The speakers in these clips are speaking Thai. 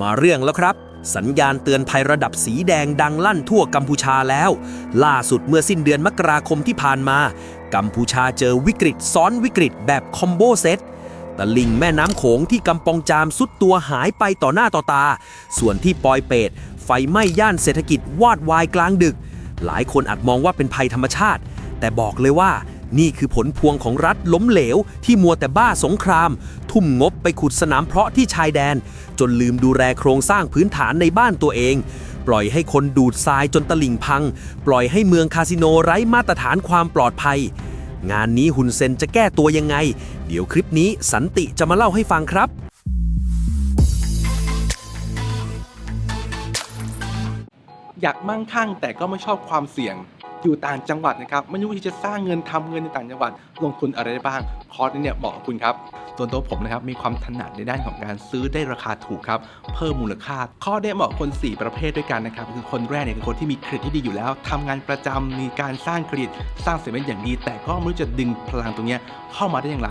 มาเรื่องแล้วครับ สัญญาณเตือนภัยระดับสีแดงดังลั่นทั่วกัมพูชาแล้ว ล่าสุดเมื่อสิ้นเดือนมกราคมที่ผ่านมา กัมพูชาเจอวิกฤตซ้อนวิกฤตแบบคอมโบเซตตะลิงแม่น้ำโขงที่กำปองจามสุดตัวหายไปต่อหน้าต่อตา ส่วนที่ปอยเปตไฟไหม้ย่านเศรษฐกิจวาดวายกลางดึก หลายคนอาจมองว่าเป็นภัยธรรมชาติ แต่บอกเลยว่า นี่คือผลพวงของรัฐล้มเหลว ที่มัวแต่บ้าสงคราม ทุ่มงบไปขุดสนามเพาะที่ชายแดน จนลืมดูแลโครงสร้างพื้นฐานในบ้านตัวเอง ปล่อยให้คนดูดทรายจนตลิ่งพัง ปล่อยให้เมืองคาสิโนไร้มาตรฐานความปลอดภัย งานนี้ฮุนเซนจะแก้ตัวยังไง เดี๋ยวคลิปนี้สันติจะมาเล่าให้ฟังครับอยากมั่งคั่งแต่ก็ไม่ชอบความเสี่ยง อยู่ต่างจังหวัดนะครับไม่รู้ที่จะสร้างเงินทำเงินในต่างจังหวัด ลงทุนอะไรได้บ้าง คอร์สนี้เนี่ยเหมาะกับคุณครับส่วนตัวผมนะครับมีความถนัดในด้านของการซื้อได้ราคาถูกครับเพิ่มมูลค่า ข้อได้เหมาะคน 4 ประเภทด้วยกันนะครับคือคนแรกเนี่ยคือคนที่มีเครดิตที่ดีอยู่แล้วทำงานประจำมีการสร้างเครดิตสร้างเสร็จเป็นอย่างดี แต่ก็ไม่รู้จะดึงพลังตรงเนี้ยเข้ามาได้อย่างไร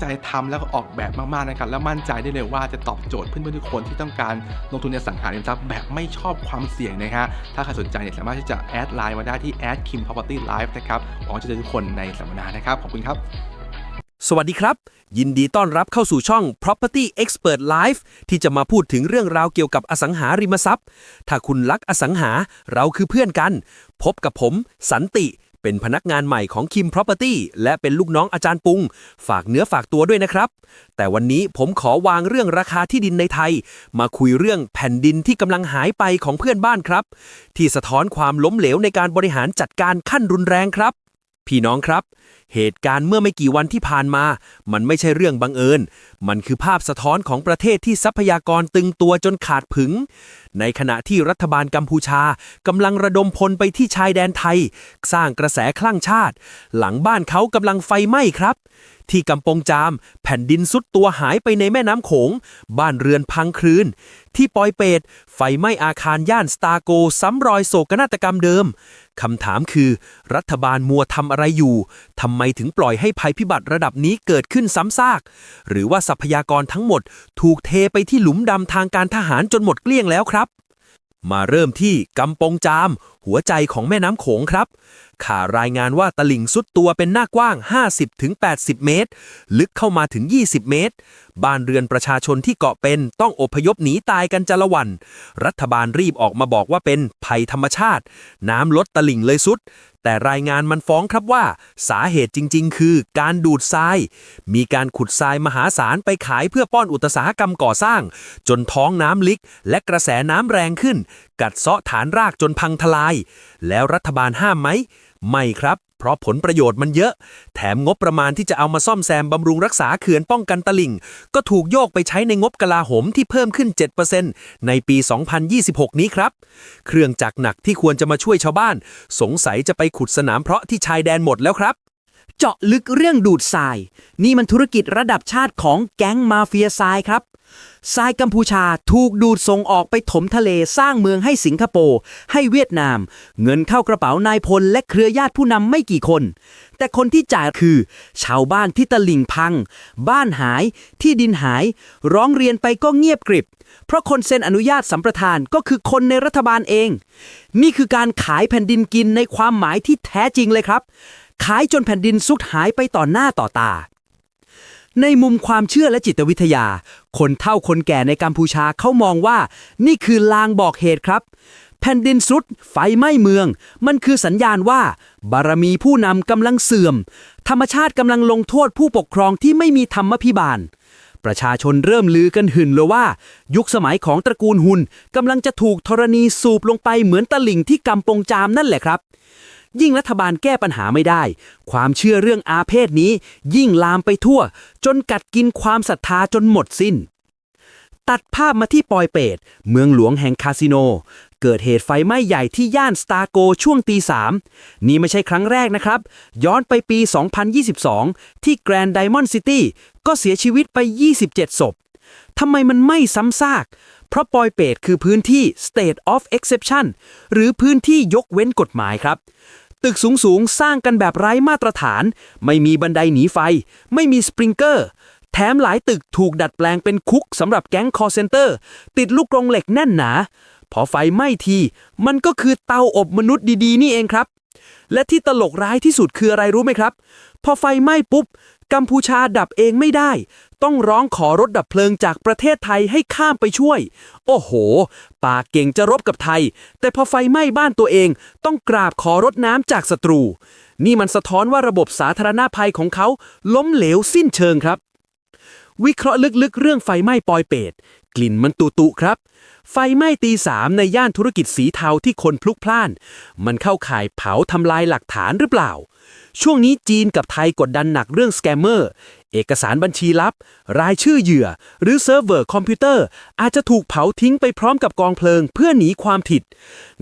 ใจทำแล้วก็ออกแบบมากๆนะครับ แล้วมั่นใจได้เลยว่าจะตอบโจทย์เพื่อนๆทุกคนที่ต้องการลงทุนในอสังหาริมทรัพย์แบบไม่ชอบความเสี่ยงนะฮะถ้าใครสนใจเนี่ยสามารถที่จะแอดไลน์มาได้ที่ a d kim property live นะครับหวังจะเจอทุกคนในสัมมนานะครับขอบคุณครับ สวัสดีครับ ยินดีต้อนรับเข้าสู่ช่อง Property Expert Live ที่จะมาพูดถึงเรื่องราวเกี่ยวกับอสังหาริมทรัพย์ ถ้าคุณรักอสังหาเราคือเพื่อนกัน พบกับผม สันติ เป็นพนักงานใหม่ของคิม Property และเป็นลูกน้องอาจารย์ปุง ฝากเนื้อฝากตัวด้วยนะครับ แต่วันนี้ผมขอวางเรื่องราคาที่ดินในไทย มาคุยเรื่องแผ่นดินที่กำลังหายไปของเพื่อนบ้านครับ ที่สะท้อนความล้มเหลวในการบริหารจัดการขั้นรุนแรงครับ พี่น้องครับ เหตุการณ์เมื่อไม่กี่วันที่ผ่านมา มันไม่ใช่เรื่องบังเอิญ มันคือภาพสะท้อนของประเทศที่ทรัพยากรตึงตัวจนขาดผึง ในขณะที่รัฐบาลกัมพูชากำลังระดมพลไปที่ชายแดนไทย สร้างกระแสคลั่งชาติ หลังบ้านเขากำลังไฟไหม้ครับ ที่กำปงจาม แผ่นดินซุดตัวหายไปในแม่น้ำโขง บ้านเรือนพังคลืน ที่ปอยเปตไฟไหม้อาคารย่านสตาร์โกซ้ำรอยโศกนาฏกรรมเดิมคำถามคือ รัฐบาลมัวทำอะไรอยู่ทำไมถึงปล่อยให้ภัยพิบัติระดับนี้เกิดขึ้นซ้ำซาก หรือว่าทรัพยากรทั้งหมด ถูกเทไปที่หลุมดำทางการทหารจนหมดเกลี้ยงแล้วครับ มาเริ่มที่กำปงจาม หัวใจของแม่น้ำโขงครับ ข่ารายงานว่าตลิ่งสุดตัวเป็นหน้ากว้าง 50-80 เมตร ลึกเข้ามาถึง 20 เมตร บ้านเรือนประชาชนที่เกาะเป็นต้องอพยพหนีตายกันจละวัน รัฐบาลรีบออกมาบอกว่าเป็นภัยธรรมชาติ น้ำลดตลิ่งเลยสุด แต่รายงานมันฟ้องครับว่า สาเหตุจริง ๆ คือการดูดทราย มีการขุดทรายมหาศาลไปขายเพื่อป้อนอุตสาหกรรมก่อสร้าง จนท้องน้ำลิกและกระแสน้ำแรงขึ้น กัดเซาะฐานรากจนพังทลาย แล้วรัฐบาลห้ามไหม ไม่ครับ เพราะผลประโยชน์มันเยอะ แถมงบประมาณที่จะเอามาซ่อมแซมบำรุงรักษาเขื่อนป้องกันตลิ่ง ก็ถูกโยกไปใช้ในงบกลาโหมที่เพิ่มขึ้น 7%ในปี 2026 นี้ครับ เครื่องจักรหนักที่ควรจะมาช่วยชาวบ้าน สงสัยจะไปขุดสนามเพราะที่ชายแดนหมดแล้วครับ เจาะลึกเรื่องดูดทราย นี่มันธุรกิจระดับชาติของแก๊งมาเฟียทรายครับทรายกัมพูชาถูกดูดส่งออกไปถมทะเลสร้างเมืองให้สิงคโปร์ให้เวียดนาม เงินเข้ากระเป๋านายพลและเครือญาติผู้นำไม่กี่คน แต่คนที่จ่ายคือ ชาวบ้านที่ตะลิ่งพัง บ้านหายที่ดินหาย ร้องเรียนไปก็เงียบกริบ เพราะคนเซ็นอนุญาตสัมปทานก็คือคนในรัฐบาลเอง นี่คือการขายแผ่นดินกินในความหมายที่แท้จริงเลยครับ ขายจนแผ่นดินสุดหายไปต่อหน้าต่อตา ในมุมความเชื่อและจิตวิทยา คนเฒ่าคนแก่ในกัมพูชาเขามองว่า นี่คือลางบอกเหตุครับ แผ่นดินสุดไฟไหม้เมือง มันคือสัญญาณว่า บารมีผู้นำกำลังเสื่อม ธรรมชาติกำลังลงโทษผู้ปกครองที่ไม่มีธรรมพิบาลประชาชนเริ่มลือกันหึ่นเลยว่า ยุคสมัยของตระกูลหุนกำลังจะถูกธรณีสูบลงไปเหมือนตะลิ่งที่กำปงจามนั่นแหละครับ ยิ่งรัฐบาลแก้ปัญหาไม่ได้ ความเชื่อเรื่องอาเพศนี้ ยิ่งลามไปทั่ว จนกัดกินความศรัทธาจนหมดสิ้น ตัดภาพมาที่ปอยเปตเมืองหลวงแห่งคาสิโน เกิดเหตุไฟไหม้ใหญ่ที่ย่านสตาร์โกช่วงตีสามนี่ไม่ใช่ครั้งแรกนะครับ ย้อนไปปี 2022 ที่แกรนด์ไดมอนด์ซิตี้ก็เสียชีวิตไป 27 ศพทำไมมันไม่ซ้ำซาก เพราะปอยเปตคือพื้นที่ state of exception หรือพื้นที่ยกเว้นกฎหมายครับ ตึกสูงๆสร้างกันแบบไร้มาตรฐาน ไม่มีบันไดหนีไฟ ไม่มีสปริงเกอร์ แถมหลายตึกถูกดัดแปลงเป็นคุกสำหรับแก๊งคอร์เซนเตอร์ ติดลูกกรงเหล็กแน่นหนา พอไฟไหม้ที มันก็คือเตาอบมนุษย์ดีๆ นี่เองครับและที่ตลกร้ายที่สุดคืออะไรรู้ไหมครับ พอไฟไหม้ปุ๊บ กัมพูชาดับเองไม่ได้ ต้องร้องขอรถดับเพลิงจากประเทศไทยให้ข้ามไปช่วย โอ้โหปากเก่งจะรบกับไทย แต่พอไฟไหม้บ้านตัวเอง ต้องกราบขอรถน้ำจากศัตรู นี่มันสะท้อนว่าระบบสาธารณภัยของเขาล้มเหลวสิ้นเชิงครับ วิเคราะห์ลึกๆ เรื่องไฟไหม้ปอยเปตกลิ่นมันตุตุครับ ไฟไหม้ตีสามในย่านธุรกิจสีเทาที่คนพลุกพล่าน มันเข้าข่ายเผาทำลายหลักฐานหรือเปล่า ช่วงนี้จีนกับไทยกดดันหนักเรื่องสแกมเมอร์ เอกสารบัญชีลับ รายชื่อเหยื่อ หรือเซิร์ฟเวอร์คอมพิวเตอร์ อาจจะถูกเผาทิ้งไปพร้อมกับกองเพลิงเพื่อหนีความผิด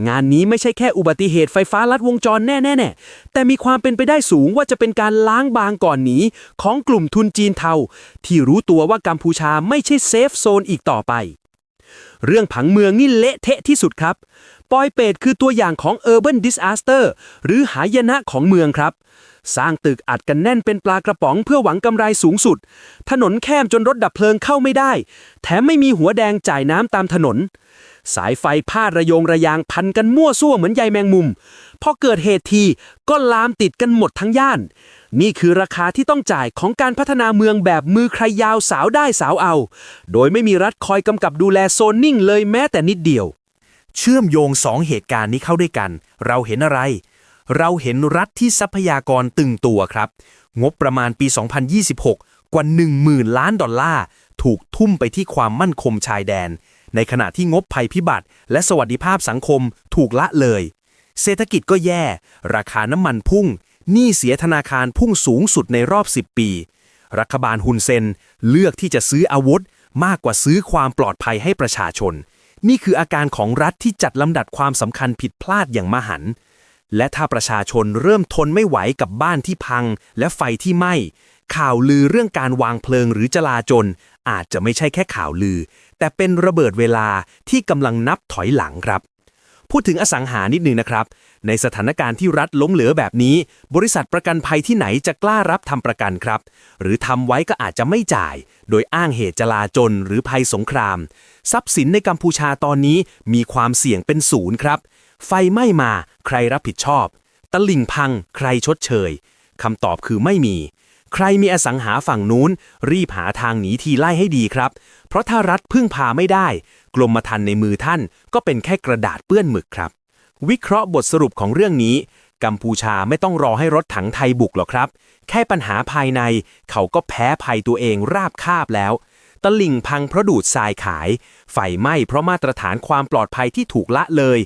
งานนี้ไม่ใช่แค่อุบัติเหตุไฟฟ้าลัดวงจรแน่ๆแต่มีความเป็นไปได้สูงว่าจะเป็นการล้างบางก่อนหนีของกลุ่มทุนจีนเทา ที่รู้ตัวว่ากัมพูชาไม่ใช่เซฟโซนอีกต่อไป เรื่องผังเมืองนี่เละเทะที่สุดครับ ปอยเปตคือตัวอย่างของ Urban Disaster หรือหายนะของเมืองครับ สร้างตึกอัดกันแน่นเป็นปลากระป๋องเพื่อหวังกำไรสูงสุด ถนนแคบจนรถดับเพลิงเข้าไม่ได้ แถมไม่มีหัวแดงจ่ายน้ำตามถนน สายไฟพาดระยงระยางพันกันมั่วซั่วเหมือนใยแมงมุม พอเกิดเหตุทีก็ลามติดกันหมดทั้งย่าน นี่คือราคาที่ต้องจ่ายของการพัฒนาเมืองแบบมือใครยาวสาวได้สาวเอา โดยไม่มีรัฐคอยกำกับดูแลโซนนิ่งเลยแม้แต่นิดเดียว เชื่อมโยงสองเหตุการณ์นี้เข้าด้วยกัน เราเห็นอะไร เราเห็นรัฐที่ทรัพยากรตึงตัวครับ งบประมาณปี 2026 กว่า 10,000 ล้านดอลลาร์ ถูกทุ่มไปที่ความมั่นคงชายแดน ในขณะที่งบภัยพิบัติ และสวัสดิภาพสังคมถูกละเลย เศรษฐกิจก็แย่ ราคาน้ำมันพุ่งหนี้เสียธนาคารพุ่งสูงสุดในรอบ 10 ปี รัฐบาลฮุนเซนเลือกที่จะซื้ออาวุธ มากกว่าซื้อความปลอดภัยให้ประชาชน นี่คืออาการของรัฐที่จัดลำดับความสำคัญผิดพลาดอย่างมหันต์ และถ้าประชาชนเริ่มทนไม่ไหวกับบ้านที่พัง และไฟที่ไหม้ ข่าวลือเรื่องการวางเพลิงหรือจลาจลอาจจะไม่ใช่แค่ข่าวลือ แต่เป็นระเบิดเวลาที่กำลังนับถอยหลังครับ พูดถึงอสังหานิดนึงนะครับ ในสถานการณ์ที่รัฐล้มเหลวแบบนี้ บริษัทประกันภัยที่ไหนจะกล้ารับทำประกันครับ หรือทำไว้ก็อาจจะไม่จ่าย โดยอ้างเหตุจลาจลหรือภัยสงคราม ทรัพย์สินในกัมพูชาตอนนี้มีความเสี่ยงเป็นศูนย์ครับ ไฟไหม้มา ใครรับผิดชอบ ตลิ่งพัง ใครชดเชยคำตอบคือไม่มี ใครมีอสังหาฝั่งนู้น รีบหาทางหนีทีไล่ให้ดีครับ เพราะถ้ารัฐพึ่งพาไม่ได้กรมธรรม์ในมือท่าน ก็เป็นแค่กระดาษเปื้อนหมึกครับ วิเคราะห์บทสรุปของเรื่องนี้ กัมพูชาไม่ต้องรอให้รถถังไทยบุกหรอกครับ แค่ปัญหาภายใน เขาก็แพ้ภัยตัวเองราบคาบแล้วตลิ่งพังเพราะดูดทรายขาย ไฟไหม้เพราะมาตรฐานความปลอดภัยที่ถูกละเลย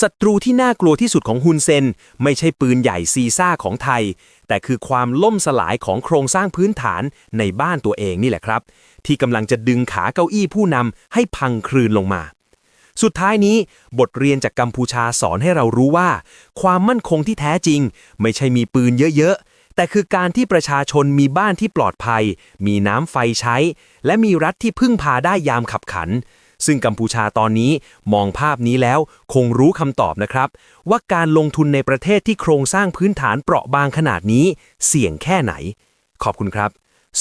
ศัตรูที่น่ากลัวที่สุดของฮุนเซน ไม่ใช่ปืนใหญ่ซีซ่าของไทย แต่คือความล่มสลายของโครงสร้างพื้นฐานในบ้านตัวเองนี่แหละครับ ที่กำลังจะดึงขาเก้าอี้ผู้นำให้พังคลืนลงมา สุดท้ายนี้ บทเรียนจากกัมพูชาสอนให้เรารู้ว่า ความมั่นคงที่แท้จริง ไม่ใช่มีปืนเยอะๆ แต่คือการที่ประชาชนมีบ้านที่ปลอดภัย มีน้ำไฟใช้ และมีรัฐที่พึ่งพาได้ยามขับขัน ซึ่งกัมพูชาตอนนี้มองภาพนี้แล้วคงรู้คำตอบนะครับ ว่าการลงทุนในประเทศที่โครงสร้างพื้นฐานเปราะบางขนาดนี้ เสี่ยงแค่ไหน ขอบคุณครับ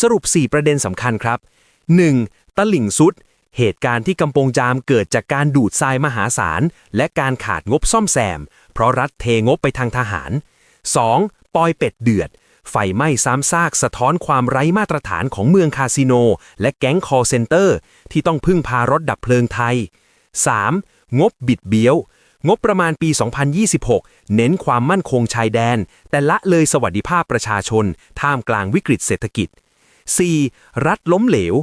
สรุป 4 ประเด็นสำคัญครับ 1. ตลิ่งสุด เหตุการณ์ที่กำปงจามเกิดจากการดูดทรายมหาศาล และการขาดงบซ่อมแซม เพราะรัฐเทงบไปทางทหาร 2. ปอยเป็ดเดือด ไฟไหม้ซ้ำซากสะท้อนความไร้มาตรฐานของเมืองคาสิโน และแก๊งคอเซนเตอร์ ที่ต้องพึ่งพารถดับเพลิงไทย 3. งบบิดเบี้ยว งบประมาณปี 2026 เน้นความมั่นคงชายแดน แต่ละเลยสวัสดิภาพประชาชน ท่ามกลางวิกฤตเศรษฐกิจ 4. รัฐล้มเหลว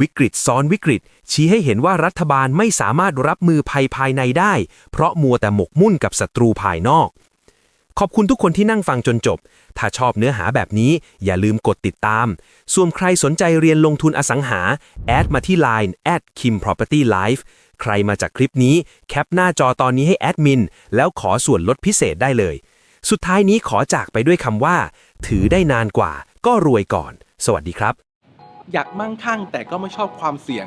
วิกฤตซ้อนวิกฤต ชี้ให้เห็นว่ารัฐบาลไม่สามารถรับมือภัยภายในได้ เพราะมัวแต่หมกมุ่นกับศัตรูภายนอก ขอบคุณทุกคนที่นั่งฟังจนจบ ถ้าชอบเนื้อหาแบบนี้อย่าลืมกดติดตาม ส่วนใครสนใจเรียนลงทุนอสังหา แอดมาที่ Line at kim property life ใครมาจากคลิปนี้ แคปหน้าจอตอนนี้ให้แอดมิน แล้วขอส่วนลดพิเศษได้เลย สุดท้ายนี้ขอจากไปด้วยคำว่า ถือได้นานกว่า ก็รวยก่อน สวัสดีครับ อยากมั่งคั่งแต่ก็ไม่ชอบความเสี่ยง